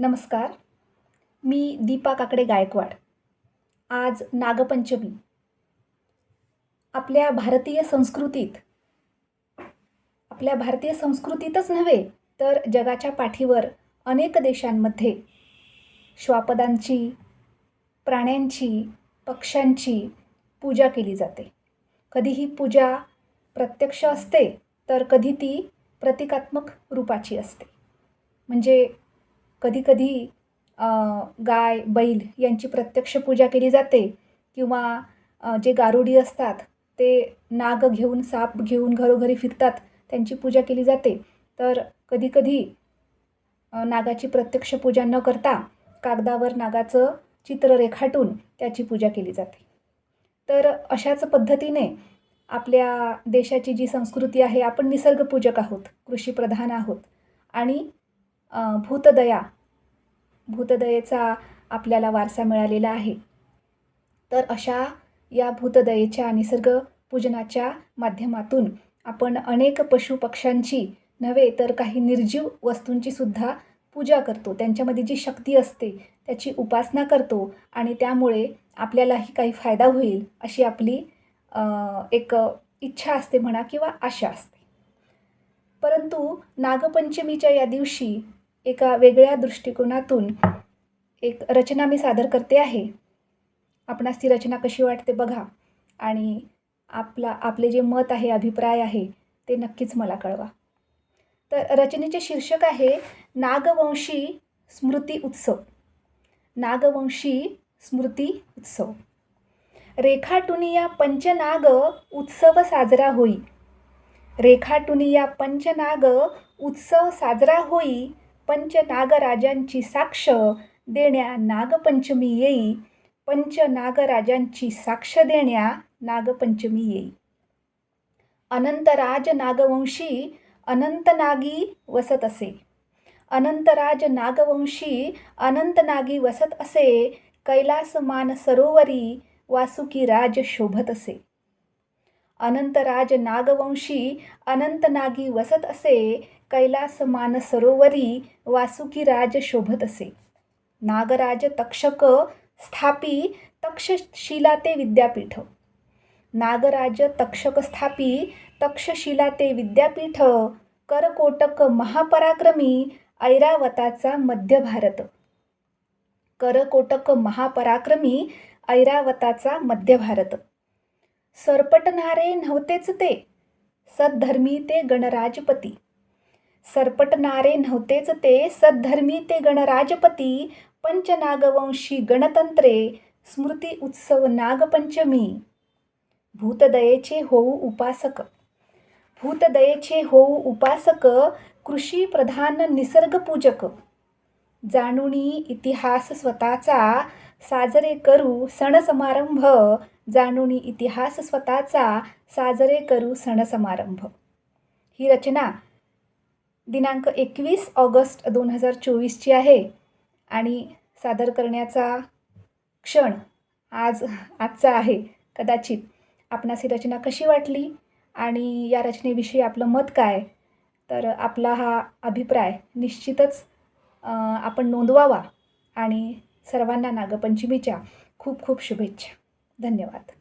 नमस्कार. मी दीपा काकडे गायकवाड. आज नागपंचमी. आपल्या भारतीय संस्कृतीत आपल्या भारतीय संस्कृतीतच नव्हे तर जगाच्या पाठीवर अनेक देशांमध्ये श्वापदांची प्राण्यांची पक्ष्यांची पूजा केली जाते. कधी ही पूजा प्रत्यक्ष असते तर कधी ती प्रतिकात्मक रूपाची असते. म्हणजे कधीकधी गाय बैल यांची प्रत्यक्ष पूजा केली जाते किंवा जे गारुडी असतात ते नाग घेऊन साप घेऊन घरोघरी फिरतात त्यांची पूजा केली जाते. तर कधीकधी नागाची प्रत्यक्ष पूजा न करता कागदावर नागाचं चित्र रेखाटून त्याची पूजा केली जाते. तर अशाच पद्धतीने आपल्या देशाची जी संस्कृती आहे आपण निसर्गपूजक आहोत कृषीप्रधान आहोत आणि भूतदया. भूतदयेचा आपल्याला वारसा मिळालेला आहे. तर अशा या भूतदयेच्या निसर्ग पूजनाच्या माध्यमातून आपण अनेक पशुपक्ष्यांची नव्हे तर काही निर्जीव वस्तूंची सुद्धा पूजा करतो. त्यांच्यामध्ये जी शक्ती असते त्याची उपासना करतो आणि त्यामुळे आपल्यालाही काही फायदा होईल अशी आपली एक इच्छा असते म्हणा किंवा आशा असते. परंतु नागपंचमीच्या या दिवशी एका वेगळ्या दृष्टिकोनातून एक रचना मी सादर करते आहे. आपणास ती रचना कशी वाटते बघा. आणि आपला आपले जे मत आहे अभिप्राय आहे ते नक्कीच मला कळवा. तर रचनेचे शीर्षक आहे नागवंशी स्मृती उत्सव. नागवंशी स्मृती उत्सव. रेखाटुनी या पंचनाग उत्सव साजरा होई. रेखाटुनी या पंचनाग उत्सव साजरा होई. पंचनागराजांची साक्ष देण्या नागपंचमी येई. पंचनागराजांची साक्ष देण्या नागपंचमी येई. अनंतराज नागवंशी अनंतनागी वसत असे. अनंतराज नागवंशी अनंतनागी वसत असे. कैलासमान सरोवरी वासुकी राज शोभत असे. अनंतराज नागवंशी अनंतनागी वसत असे कैलासमान सरोवरी वासुकीराज शोभत असे. नागराज तक्षक स्थापी तक्षशिला ते विद्यापीठ. नागराज तक्षक स्थापी तक्षशिला ते विद्यापीठ. करकोटक महापराक्रमी ऐरावताचा मध्य भारत. करकोटक महापराक्रमी ऐरावताचा मध्य भारत. सरपटणारे नव्हतेच ते. सद्धर्मी ते गणराजपती. सरपटणारे नव्हतेच ते. सद्धर्मी ते गणराजपती. पंचनागवंशी गणतंत्रे. स्मृती उत्सव नागपंचमी. भूतदयेचे होऊ उपासक. भूतदयेचे होऊ उपासक. कृषी प्रधान निसर्गपूजक. जाणुनी इतिहास स्वतःचा. साजरे करू सण समारंभ. जाणून इतिहास स्वतःचा साजरे करू सण समारंभ. ही रचना दिनांक एकवीस ऑगस्ट दोन हजार चोवीसची आहे आणि सादर करण्याचा क्षण आज आजचा आहे. कदाचित आपणास ही रचना कशी वाटली आणि या रचनेविषयी आपलं मत काय? तर आपला हा अभिप्राय निश्चितच आपण नोंदवावा आणि सर्वांना नागपंचमीच्या खूप खूप शुभेच्छा. धन्यवाद.